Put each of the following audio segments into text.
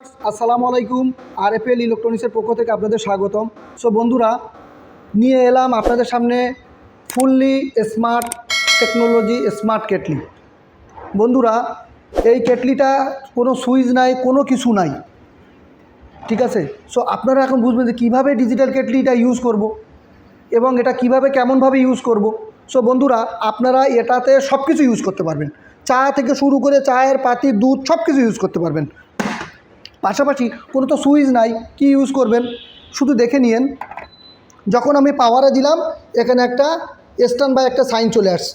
আসসালামু আলাইকুম আর F L ইলেকট্রনিক্সের পক্ষ থেকে আপনাদের স্বাগতম। সো বন্ধুরা, নিয়ে এলাম আপনাদের সামনে fully smart technology smart kettle বন্ধুরা, এই কেটলিটা কোনো সুইচ নাই, কোনো কিছু নাই। ঠিক আছে? সো আপনারা এখন বুঝবেন যে কীভাবে ডিজিটাল কেটলিটা ইউজ করব এবং এটা কীভাবে কেমনভাবে ইউজ করব। সো বন্ধুরা, আপনারা এটাতে সব কিছু ইউজ করতে পারবেন। চা থেকে শুরু করে চায়ের পাতি, দুধ সব কিছু ইউজ করতে পারবেন। পাশাপাশি কোনো তো সুইচ নাই, কি ইউজ করবেন? শুধু দেখে নিয়েন। যখন আমি পাওয়ারে দিলাম, এখানে একটা স্ট্যান্ড বাই একটা সাইন চলে আসছে।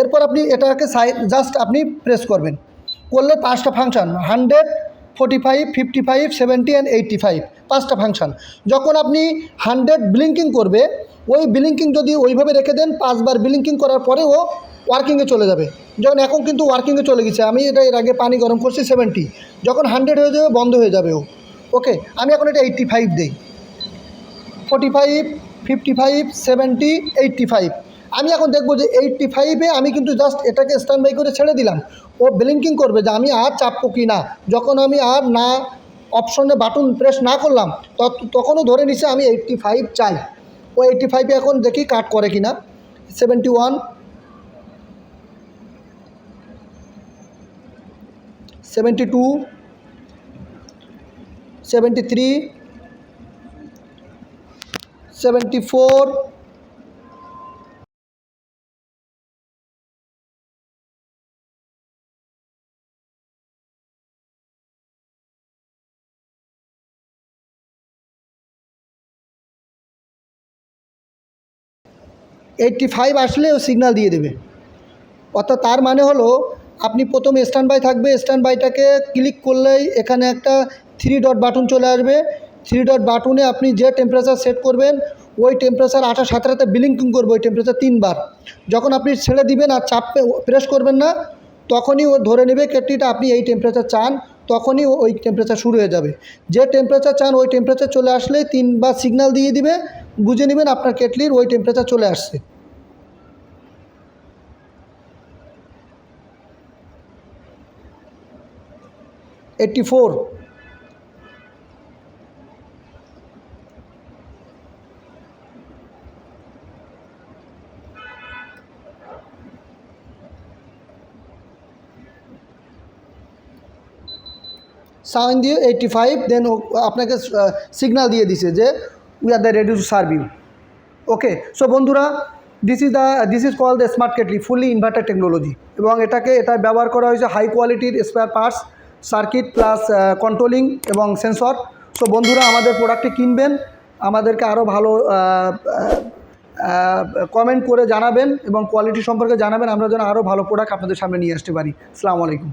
এরপর আপনি এটাকে সাইন জাস্ট আপনি প্রেস করবেন। করলে পাঁচটা function hundred forty five fifty five seventy and eighty five পাঁচটা ফাংশান যখন আপনি হান্ড্রেড ব্লিঙ্কিং করবে, ওই ব্লিঙ্কিং যদি ওইভাবে রেখে দেন, পাঁচবার ব্লিঙ্কিং করার পরে ও ওয়ার্কিংয়ে চলে যাবে। যখন এখন কিন্তু ওয়ার্কিংয়ে চলে গেছে, আমি এটা এর আগে পানি গরম করছি সেভেন্টি যখন হান্ড্রেড হয়ে যাবে, বন্ধ হয়ে যাবে ও। ওকে আমি এখন এটা এইট্টি ফাইভ দিই। Forty five fifty five seventy eighty five আমি এখন দেখব যে এইট্টি ফাইভে আমি কিন্তু জাস্ট এটাকে স্ট্যান্ড বাই করে ছেড়ে দিলাম। ও ব্লিঙ্কিং করবে যে আমি আর চাপবো কি না। যখন আমি আর না অপশনে বাটন প্রেস না করলাম তখনও ধরে নিছে আমি এইট্টি ফাইভ চাই। ও এইট্টি ফাইভে এখন দেখি কাট করে কি না seventy one seventy two seventy three seventy four eighty five আসলে ও সিগন্যাল দিয়ে দেবে অর্থাৎ তার মানে হলো আপনি প্রথম স্ট্যান্ড বাই থাকবে স্ট্যান্ড বাইটাকে ক্লিক করলেই এখানে একটা থ্রি ডট বাটন চলে আসবে। থ্রি ডট বাটনে আপনি যে টেম্পারেচার সেট করবেন, ওই টেম্পারেচার সাথে সাথে বিলিংকিং করবে ওই টেম্পারেচার তিনবার। যখন আপনি ছেড়ে দিবেন আর চাপ প্রেস করবেন না, তখনই ও ধরে নেবে কেটলিটা আপনি এই টেম্পারেচার চান, তখনই ওই টেম্পারেচার শুরু হয়ে যাবে। যে টেম্পারেচার চান, ওই টেম্পারেচার চলে আসলে তিনবার সিগন্যাল দিয়ে দিবে, বুঝে নেবেন আপনার কেটলির ওই টেম্পারেচার চলে আসছে। এইট্টি ফোর সাউন্ড দিয়ে এইটটি ফাইভ দেন আপনাকে সিগনাল দিয়ে দিছে যে we are the ready to serve you okay so বন্ধুরা this is the this is call the smart kettle fully inverter technology এবং এটাকে, এটা ব্যবহার করা হয়েছে হাই কোয়ালিটির spare parts circuit plus controlling এবং সেন্সর সো বন্ধুরা, আমাদের প্রোডাক্টটি কিনবেন, আমাদেরকে আরও ভালো কমেন্ট করে জানাবেন এবং কোয়ালিটি সম্পর্কে জানাবেন। আমরা যেন আরও ভালো প্রোডাক্ট আপনাদের সামনে নিয়ে আসতে পারি। আসসালামু আলাইকুম।